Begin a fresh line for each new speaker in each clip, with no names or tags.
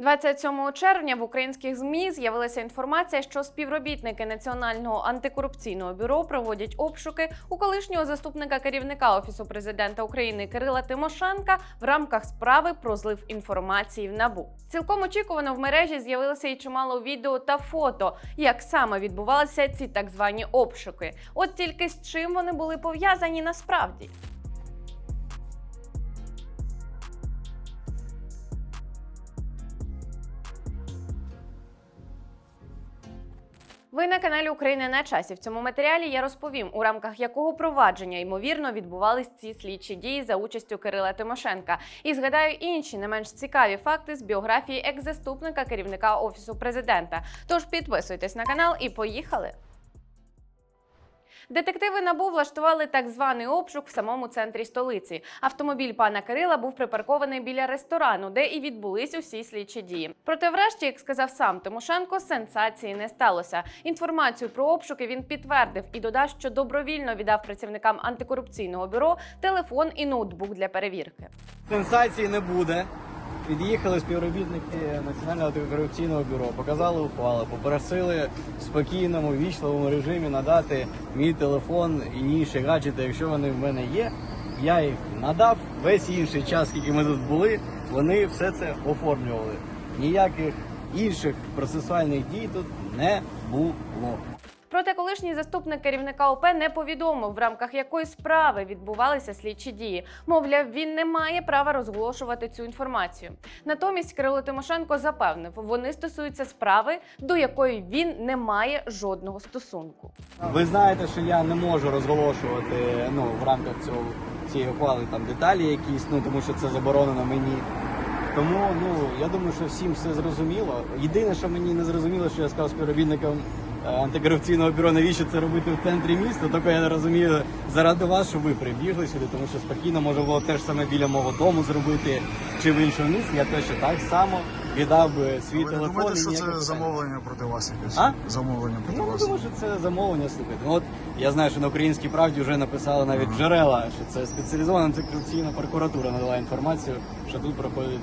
27 червня в українських змі з'явилася інформація, що співробітники Національного антикорупційного бюро проводять обшуки у колишнього заступника керівника офісу президента України Кирила Тимошенка в рамках справи про злив інформації в набу. Цілком очікувано в мережі з'явилося і чимало відео та фото, як саме відбувалися ці так звані обшуки. От тільки з чим вони були пов'язані насправді. Ви на каналі України на часі. В цьому матеріалі я розповім, у рамках якого провадження ймовірно відбувались ці слідчі дії за участю Кирила Тимошенка. І згадаю інші не менш цікаві факти з біографії екс-заступника керівника офісу президента. Тож підписуйтесь на канал і поїхали. Детективи НАБУ влаштували так званий обшук в самому центрі столиці. Автомобіль пана Кирила був припаркований біля ресторану, де і відбулись усі слідчі дії. Проте, врешті, як сказав сам Тимошенко, сенсації не сталося. Інформацію про обшуки він підтвердив і додав, що добровільно віддав працівникам антикорупційного бюро телефон і ноутбук для перевірки.
Сенсації не буде. Під'їхали співробітники Національного антикорупційного бюро, показали ухвалу, попросили в спокійному, вічливому режимі надати мій телефон і інші гаджети, якщо вони в мене є. Я їх надав. Весь інший час, скільки ми тут були, вони все це оформлювали. Ніяких інших процесуальних дій тут не було.
Проте колишній заступник керівника ОП не повідомив, в рамках якої справи відбувалися слідчі дії. Мовляв, він не має права розголошувати цю інформацію. Натомість Кирило Тимошенко запевнив, вони стосуються справи, до якої він не має жодного стосунку.
Ви знаєте, що я не можу розголошувати ну, в рамках цього цієї ухвали там деталі якісь, ну тому що це заборонено мені. Тому ну я думаю, що всім все зрозуміло. Єдине, що мені не зрозуміло, що я сказав співробітникам антикорупційного бюро, навіщо це робити в центрі міста, тільки я не розумію заради вас, щоб ви прибігли сюди, тому що спокійно можна було те ж саме біля мого дому зробити чи в іншому місці. Я точно так само віддав би свій
Ви
телефон.
думаєте, що це
питань.
замовлення проти вас якесь?
А?
Замовлення проти
Ну, я
вас?
думаю, що це замовлення слухайте. Ну, от я знаю, що на українській правді вже написали навіть джерела, що це спеціалізована антикорупційна прокуратура надала інформацію, що тут проходять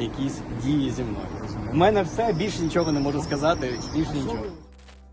якісь дії зі мною. У мене все більше нічого не можу сказати, більше нічого.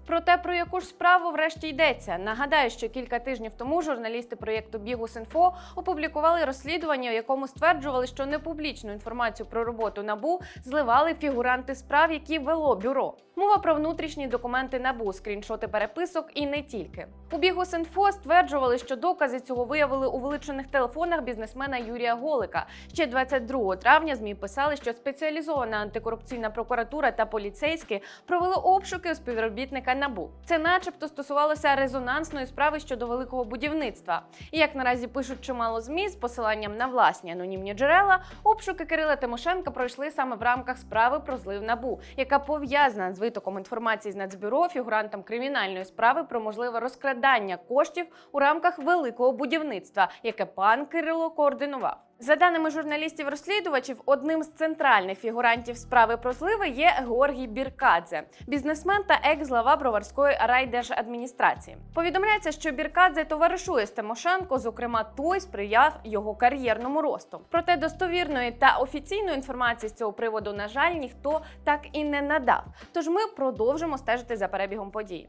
Про те, про яку ж справу врешті йдеться. Нагадаю, що кілька тижнів тому журналісти проєкту Бігус.Інфо опублікували розслідування, у якому стверджували, що непублічну інформацію про роботу набу зливали фігуранти справ, які вело бюро. Мова про внутрішні документи набу, скріншоти переписок і не тільки. У Бігус.Інфо стверджували, що докази цього виявили у вилучених телефонах бізнесмена Юрія Голика. Ще 22 травня змі писали, що спеціалізована антикорупційна прокуратура та поліцейські провели обшуки у співробітника НАБУ. Це, начебто, стосувалося резонансної справи щодо великого будівництва. І як наразі пишуть чимало змі з посиланням на власні анонімні джерела, обшуки Кирила Тимошенка пройшли саме в рамках справи про злив НАБУ, яка пов'язана з витоком інформації з Нацбюро фігурантам кримінальної справи про можливе розкрадання коштів у рамках великого будівництва, яке пан Кирило координував. За даними журналістів-розслідувачів, одним з центральних фігурантів справи про зливи є Георгій Біркадзе, бізнесмен та екс-глава Броварської райдержадміністрації. Повідомляється, що Біркадзе товаришує з Тимошенко, зокрема, той сприяв його кар'єрному росту. Проте достовірної та офіційної інформації з цього приводу, на жаль, ніхто так і не надав. Тож ми продовжимо стежити за перебігом подій.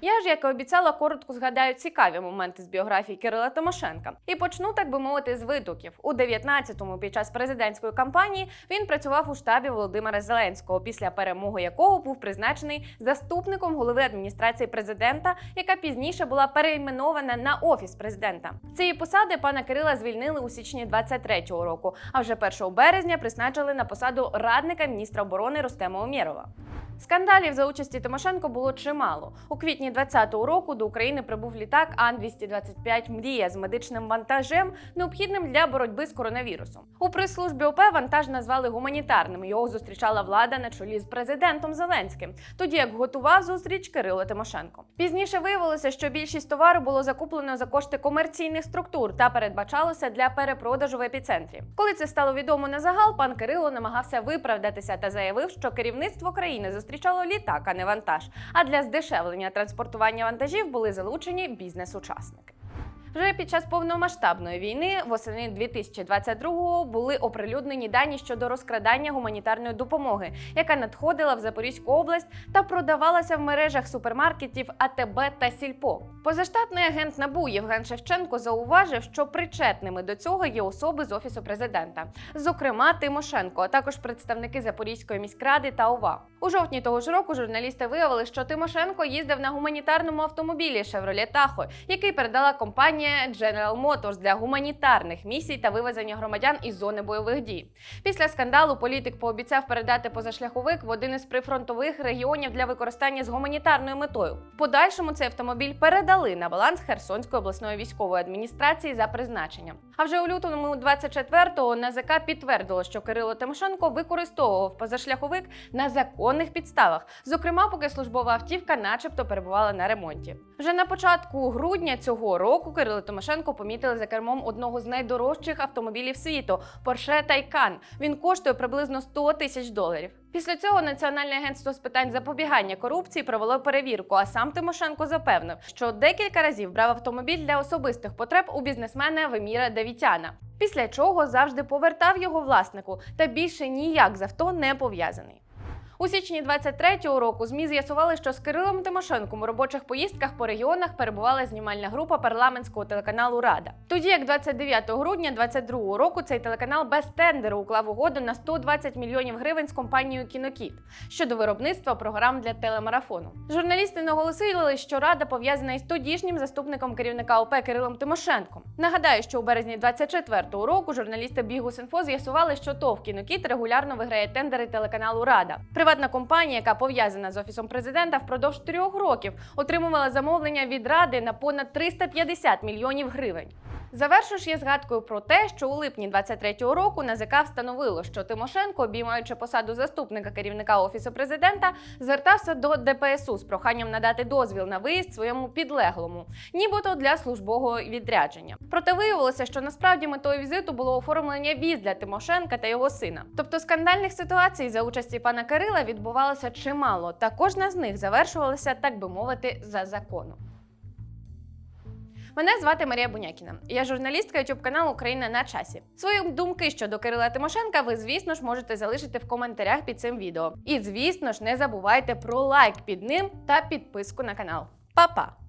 Я ж, як і обіцяла, коротко згадаю цікаві моменти з біографії Кирила Тимошенка. І почну, так би мовити, з видуків. У 19-му під час президентської кампанії він працював у штабі Володимира Зеленського, після перемоги якого був призначений заступником голови адміністрації президента, яка пізніше була перейменована на офіс президента. Цієї посади пана Кирила звільнили у січні 23-го року, а вже 1 березня призначили на посаду радника міністра оборони Ростема Омєрова. Скандалів за участі Тимошенко було чимало. У квітні 2020 року до України прибув літак Ан-225 Мрія з медичним вантажем, необхідним для боротьби з коронавірусом. У прес-службі ОП вантаж назвали гуманітарним. Його зустрічала влада на чолі з президентом Зеленським, тоді як готував зустріч Кирило Тимошенко. Пізніше виявилося, що більшість товару було закуплено за кошти комерційних структур та передбачалося для перепродажу в епіцентрі. Коли це стало відомо на загал, пан Кирило намагався виправдатися та заявив, що керівництво країни зустрічало літак, а не вантаж. А для здешевлення транспортування вантажів були залучені бізнес-учасники. Вже під час повномасштабної війни восени 2022-го були оприлюднені дані щодо розкрадання гуманітарної допомоги, яка надходила в Запорізьку область та продавалася в мережах супермаркетів АТБ та Сільпо. Позаштатний агент НАБУ Євген Шевченко зауважив, що причетними до цього є особи з офісу президента, зокрема Тимошенко, а також представники Запорізької міськради та ОВА. У жовтні того ж року журналісти виявили, що Тимошенко їздив на гуманітарному автомобілі Chevrolet Tahoe, який передала компанія General Motors для гуманітарних місій та вивезення громадян із зони бойових дій. Після скандалу політик пообіцяв передати позашляховик в один із прифронтових регіонів для використання з гуманітарною метою. В подальшому цей автомобіль передали на баланс Херсонської обласної військової адміністрації за призначенням. А вже у лютому 24-го НАЗК підтвердило, що Кирило Тимошенко використовував позашляховик на законних підставах, зокрема, поки службова автівка, начебто, перебувала на ремонті. Вже на початку грудня цього року Кирило Тимошенко помітили за кермом одного з найдорожчих автомобілів світу Porsche Taycan. Він коштує приблизно 100 тисяч доларів. Після цього Національне агентство з питань запобігання корупції провело перевірку. А сам Тимошенко запевнив, що декілька разів брав автомобіль для особистих потреб у бізнесмена Веміра Давітяна. Після чого завжди повертав його власнику та більше ніяк з авто не пов'язаний. У січні 23-го року ЗМІ з'ясували, що з Кирилом Тимошенком у робочих поїздках по регіонах перебувала знімальна група парламентського телеканалу Рада. Тоді як 29 грудня 22-го року цей телеканал без тендеру уклав угоду на 120 мільйонів гривень з компанією Кінокіт щодо виробництва програм для телемарафону. Журналісти наголосили, що рада пов'язана із тодішнім заступником керівника ОП Кирилом Тимошенком. Нагадаю, що у березні 24-го року журналісти Бігус.Інфо з'ясували, що ТОВ Кінокіт регулярно виграє тендери телеканалу Рада. Приватна компанія, яка пов'язана з офісом президента, впродовж трьох років отримувала замовлення від ради на понад 350 мільйонів гривень. Завершу ж я згадкою про те, що у липні 23-го року НАЗК встановило, що Тимошенко, обіймаючи посаду заступника керівника офісу президента, звертався до ДПСУ з проханням надати дозвіл на виїзд своєму підлеглому, нібито для службового відрядження. Проте виявилося, що насправді метою візиту було оформлення віз для Тимошенка та його сина. Тобто скандальних ситуацій за участі пана Кирила відбувалося чимало, та кожна з них завершувалася, так би мовити, за законом. Мене звати Марія Бунякіна. Я журналістка youtube каналу Україна на часі. Свої думки щодо Кирила Тимошенка ви, звісно ж, можете залишити в коментарях під цим відео. І, звісно ж, не забувайте про лайк під ним та підписку на канал. Па-па!